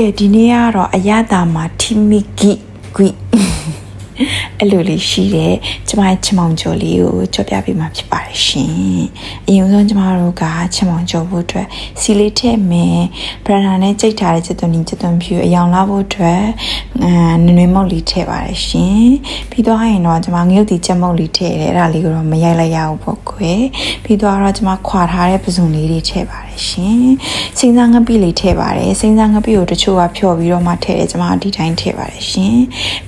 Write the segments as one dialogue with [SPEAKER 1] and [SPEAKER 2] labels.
[SPEAKER 1] ကဲဒီနေ့ကတော့အရသာမှာထိမိဂိဂိအဲ့လိုလေးရှိတဲ့ကျမရဲ့ချင်မောင်ကျော်လေးကိုကြော်ပြပေးမှာဖြစ်ပါတယ်ရှင်အရင်ဆုံးကျမတို့ကချင်မောင်ကျော်ဖို့အတွက်စီလေးထည့်မယ်ဘရန်နာနဲ့ကြိတ်ထားတဲ့ချက်သွန်နီချက်သွန်ဖြူအယောင်လာဖို့အတွက်အာနွေနွေမုတ်လေးထည့်ပါတယ်ရှင်ပြီးတော့ရင်တော့ကျမငရုတ်တီချက်မုတ်လေးထည့်တယ်အဲ့ဒါလေးကိုတော့မရိုက်လိုက်ရဘူးပေါ့ကွယ်ပြီးတော့တော့ကျမခွာထားတဲ့ပစုံလေးတွေထည့်ပါတယ် ရှင်စိမ့်စားငပိလေးထည့်ပါတယ်စိမ့်စားငပိကိုတချို့ကဖြော်ပြီးတော့မှထည့်တယ်ကျမဒီတိုင်းထည့်ပါတယ်ရှင်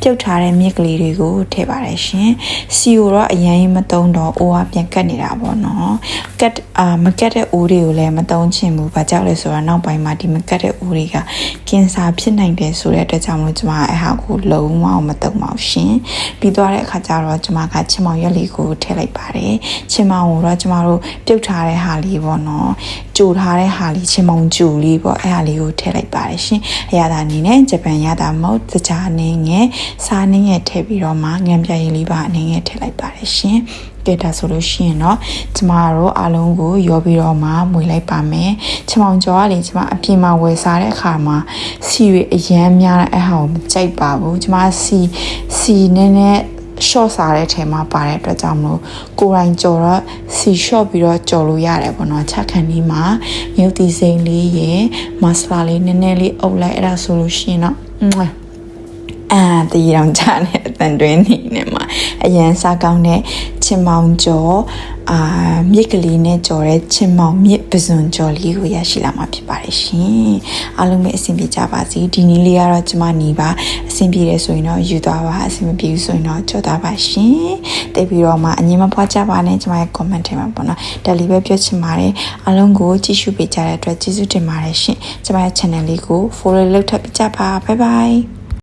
[SPEAKER 1] ပြုတ်ထားတဲ့မြစ်ကလေးတွေကိုထည့်ပါတယ်ရှင်စီကိုတော့အရင်ရင်မတုံးတော့အိုးကပြန်ကတ်နေတာပေါ့နော်ကတ်အာမကတ်တဲ့အိုးတွေကိုလည်းမတုံးချင်ဘူးဘာကြောင့်လဲဆိုတော့နောက်ပိုင်းမှာဒီမကတ်တဲ့အိုးတွေကကင်ဆာဖြစ်နိုင်တယ်ဆိုတဲ့အတွက်ကြောင့်မလို့ကျမအဲ့ဟာကိုလုံးဝမတုံးပါဘူးရှင်ပြီးသွားတဲ့အခါကျတော့ကျမကချင်မောင်ရက်လေးကိုထည့်လိုက်ပါတယ်ချင်မောင်ကိုတော့ကျမတို့ပြုတ်ထားတဲ့ဟာလေးပေါ့နော် ကြိုထားတဲ့ဟာလေးချင်မောင်ကြိုလေးပေါ့အဲ့ဟာလေးကိုထည့်လိုက်ပါတယ်ရှင်အရသာအနေနဲ့ဂျပန်ရတာမဟုတ်တခြားအနေငယ်စားအနေငယ်ထည့်ပြီးတော့မှငံပြရင်လေးပါအနေငယ်ထည့်လိုက်ပါတယ်ရှင်ကဲဒါဆိုလို့ရှိရင်တော့ကျမတို့အားလုံးကိုရောပြီးတော့မှမွေလိုက်ပါမယ်ချမောင်ကျော်ကလေကျမအပြင်မှာဝယ်စားတဲ့အခါမှာစီရအရန်များတဲ့အဟာကိုမကြိုက်ပါဘူးကျမစီစီနည်းနည်း short စားတဲ့ထဲမှာပါတဲ့အတွက်ကြောင့်မလို့ကိုယ်တိုင်ကြော်တော့စီ short ပြီးတော့ကြော်လို့ရတယ်ပေါ့နော်ချက်ခံဒီမှာမြုပ်တီစိမ်းလေးရယ်မဆလာလေးနည်းနည်းလေးအုပ်လိုက်အဲ့ဒါဆိုလို့ရှိရင်တော့မွာအာတည်ရောင်ချတဲ့အတန်တွင်းနေနေမှာအရန်စားကောင်းတဲ့ ချင်မောင်ကျော်အာမြစ်ကလေးနဲ့ကြော်တဲ့ချင်မောင်မြစ်ပစွန်ကျော်လေးကိုရရှိလာမှာဖြစ်ပါတယ်ရှင်အားလုံးပဲအဆင်ပြေကြပါစေဒီနည်းလေးကတော့ကျမညီပါအဆင်ပြေတယ်ဆိုရင်တော့ယူသွားပါအဆင်မပြေဘူးဆိုရင်တော့ကြော်သွားပါရှင်တိတ်ပြီးတော့မှအငြင်းမဖွားကြပါနဲ့ကျမရဲ့ comment ထဲမှာပေါ့နော်ဒါလေးပဲပြောချင်ပါတယ်အားလုံးကိုကြည့်ရှုပေးကြတဲ့အတွက်ကျေးဇူးတင်ပါတယ်ရှင်ကျမရဲ့ channel လေးကို follow လုပ်ထပ်ပေးကြပါ bye bye